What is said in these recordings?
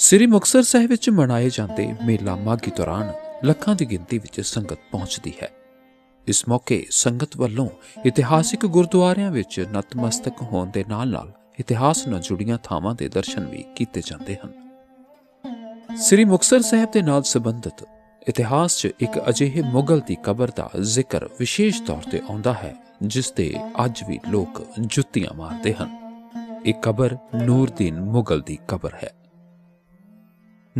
ਸ੍ਰੀ ਮੁਕਤਸਰ ਸਾਹਿਬ ਵਿੱਚ ਮਨਾਏ ਜਾਂਦੇ ਮੇਲਾ ਮਾਘੀ ਦੌਰਾਨ ਲੱਖਾਂ ਦੀ ਗਿਣਤੀ ਵਿੱਚ ਸੰਗਤ ਪਹੁੰਚਦੀ ਹੈ। ਇਸ ਮੌਕੇ ਸੰਗਤ ਵੱਲੋਂ ਇਤਿਹਾਸਿਕ ਗੁਰਦੁਆਰਿਆਂ ਵਿੱਚ ਨਤਮਸਤਕ ਹੋਣ ਦੇ ਨਾਲ-ਨਾਲ ਇਤਿਹਾਸ ਨਾਲ ਜੁੜੀਆਂ ਥਾਵਾਂ ਦੇ ਦਰਸ਼ਨ ਵੀ ਕੀਤੇ ਜਾਂਦੇ ਹਨ। ਸ੍ਰੀ ਮੁਕਤਸਰ ਸਾਹਿਬ ਦੇ ਨਾਲ ਸੰਬੰਧਿਤ ਇਤਿਹਾਸ 'ਚ ਇੱਕ ਅਜਿਹੇ ਮੁਗਲ ਦੀ ਕਬਰ ਦਾ ਜ਼ਿਕਰ ਵਿਸ਼ੇਸ਼ ਤੌਰ ਤੇ ਆਉਂਦਾ ਹੈ, ਜਿਸ ਤੇ ਅੱਜ ਵੀ ਲੋਕ ਜੁੱਤੀਆਂ ਮਾਰਦੇ ਹਨ। ਇਹ ਕਬਰ ਨੂਰਦੀਨ ਮੁਗਲ ਦੀ ਕਬਰ ਹੈ।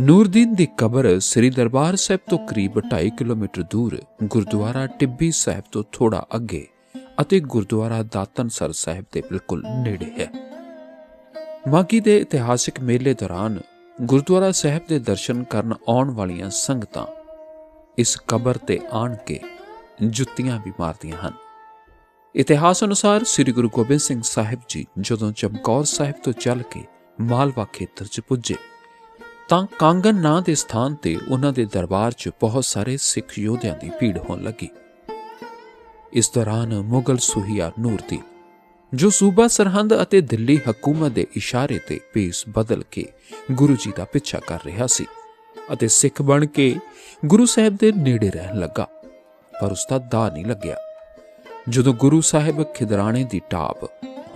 ਨੂਰਦੀਨ ਦੀ ਕਬਰ ਸ੍ਰੀ ਦਰਬਾਰ ਸਾਹਿਬ ਤੋਂ ਕਰੀਬ 2.5 ਕਿਲੋਮੀਟਰ ਦੂਰ, ਗੁਰਦੁਆਰਾ ਟਿੱਬੀ ਸਾਹਿਬ ਤੋਂ ਥੋੜਾ ਅੱਗੇ ਅਤੇ ਗੁਰਦੁਆਰਾ ਦਾਤਨਸਰ ਸਾਹਿਬ ਦੇ ਬਿਲਕੁਲ ਨੇੜੇ ਹੈ। ਮਾਗੀ ਦੇ ਇਤਿਹਾਸਿਕ ਮੇਲੇ ਦੌਰਾਨ ਗੁਰਦੁਆਰਾ ਸਾਹਿਬ ਦੇ ਦਰਸ਼ਨ ਕਰਨ ਆਉਣ ਵਾਲੀਆਂ ਸੰਗਤਾਂ ਇਸ ਕਬਰ ਤੇ ਆਣ ਕੇ ਜੁੱਤੀਆਂ ਵੀ ਮਾਰਦੀਆਂ ਹਨ। ਇਤਿਹਾਸ ਅਨੁਸਾਰ ਸ੍ਰੀ ਗੁਰੂ ਗੋਬਿੰਦ ਸਿੰਘ ਸਾਹਿਬ ਜੀ ਜਦੋਂ ਚਮਕੌਰ ਸਾਹਿਬ ਤੋਂ ਚੱਲ ਕੇ ਮਾਲਵਾ ਖੇਤਰ 'ਚ ਪੁੱਜੇ ਤਾਂ ਕਾਂਗਨ ਨਾਂ ਦੇ ਸਥਾਨ ਤੇ ਉਹਨਾਂ ਦੇ ਦਰਬਾਰ 'ਚ ਬਹੁਤ ਸਾਰੇ ਸਿੱਖ ਯੋਧਿਆਂ ਦੀ ਭੀੜ ਹੋਣ ਲੱਗੀ। ਇਸ ਦੌਰਾਨ ਮੁਗਲ ਸੁਹੀਆ ਨੂਰਦੀਨ ਜੋ ਸੂਬਾ ਸਰਹੰਦ ਅਤੇ ਦਿੱਲੀ ਹਕੂਮਤ ਦੇ ਇਸ਼ਾਰੇ ਤੇ ਭੇਸ ਬਦਲ ਕੇ ਗੁਰੂ ਜੀ ਦਾ ਪਿੱਛਾ ਕਰ ਰਿਹਾ ਸੀ ਅਤੇ ਸਿੱਖ ਬਣ ਕੇ ਗੁਰੂ ਸਾਹਿਬ ਦੇ ਨੇੜੇ ਰਹਿਣ ਲੱਗਾ, ਪਰ ਉਸ ਦਾ ਦਾ ਨਹੀਂ ਲੱਗਿਆ। ਜਦੋਂ ਗੁਰੂ ਸਾਹਿਬ ਖਿਦਰਾਣੇ ਦੀ ਟਾਪ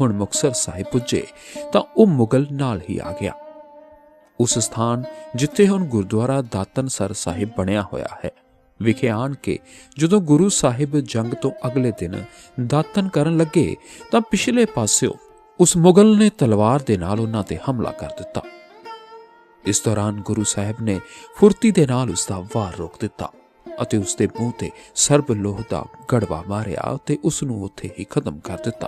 ਹੁਣ ਮੁਕਤਸਰ ਸਾਹਿਬ ਪੁੱਜੇ ਤਾਂ ਉਹ ਮੁਗਲ ਨਾਲ ਹੀ ਆ ਗਿਆ। ਉਸ ਸਥਾਨ ਜਿੱਥੇ ਹੁਣ ਗੁਰਦੁਆਰਾ ਦਾਤਨਸਰ ਸਾਹਿਬ ਬਣਿਆ ਹੋਇਆ ਹੈ। ਵਿਖੇ ਆਣ ਕੇ ਜਦੋਂ ਗੁਰੂ ਸਾਹਿਬ ਜੰਗ ਤੋਂ ਅਗਲੇ ਦਿਨ ਦਾਤਨ ਕਰਨ ਲੱਗੇ ਤਾਂ ਪਿਛਲੇ ਪਾਸਿਓ ਉਸ ਮੁਗਲ ਨੇ ਤਲਵਾਰ ਦੇ ਨਾਲ ਉਹਨਾਂ ਤੇ ਹਮਲਾ ਕਰ ਦਿੱਤਾ। ਇਸ ਦੌਰਾਨ ਗੁਰੂ ਸਾਹਿਬ ਨੇ ਫੁਰਤੀ ਦੇ ਨਾਲ ਉਸ ਦਾ ਵਾਰ ਰੋਕ ਦਿੱਤਾ ਅਤੇ ਉਸ ਦੇ ਮੂੰਹ ਤੇ ਸਰਬ ਲੋਹ ਦਾ ਗੜਵਾ ਮਾਰਿਆ ਤੇ ਉਸ ਨੂੰ ਉੱਥੇ ਹੀ ਖਤਮ ਕਰ ਦਿੱਤਾ।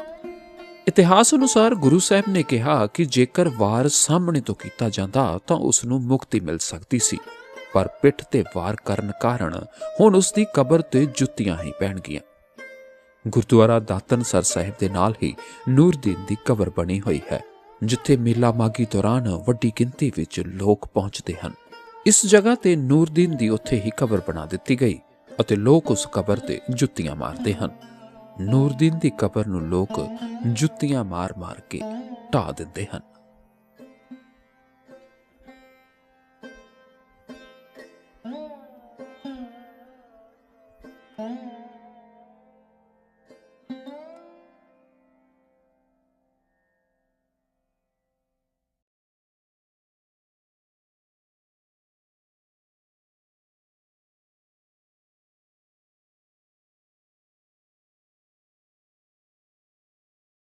ਇਤਿਹਾਸ ਅਨੁਸਾਰ ਗੁਰੂ ਸਾਹਿਬ ਨੇ ਕਿਹਾ ਕਿ ਜੇਕਰ ਵਾਰ ਸਾਹਮਣੇ ਤੋਂ ਕੀਤਾ ਜਾਂਦਾ ਤਾਂ ਉਸ ਨੂੰ ਮੁਕਤੀ ਮਿਲ ਸਕਦੀ ਸੀ, ਪਰ ਪਿੱਠ ਤੇ ਵਾਰ ਕਰਨ ਕਾਰਨ ਹੁਣ ਉਸ ਦੀ ਕਬਰ ਤੇ ਜੁੱਤੀਆਂ ਹੀ ਪੈਣਗੀਆਂ। ਗੁਰਦੁਆਰਾ ਦਾਤਨ ਸਰ ਸਾਹਿਬ ਦੇ ਨਾਲ ਹੀ ਨੂਰਦੀਨ ਦੀ ਕਬਰ ਬਣੀ ਹੋਈ ਹੈ, ਜਿੱਥੇ ਮੇਲਾ ਮਾਗੀ ਦੌਰਾਨ ਵੱਡੀ ਗਿਣਤੀ ਵਿੱਚ ਲੋਕ ਪਹੁੰਚਦੇ ਹਨ। ਇਸ ਜਗ੍ਹਾ ਤੇ ਨੂਰਦੀਨ ਦੀ ਉੱਥੇ ਹੀ ਕਬਰ ਬਣਾ ਦਿੱਤੀ ਗਈ ਅਤੇ ਲੋਕ ਉਸ ਕਬਰ ਤੇ ਜੁੱਤੀਆਂ ਮਾਰਦੇ ਹਨ। ਨੂਰਦੀਨ ਦੀ ਕਬਰ ਨੂੰ ਲੋਕ ਜੁੱਤੀਆਂ ਮਾਰ-ਮਾਰ ਕੇ ਢਾ ਦਿੰਦੇ ਹਨ।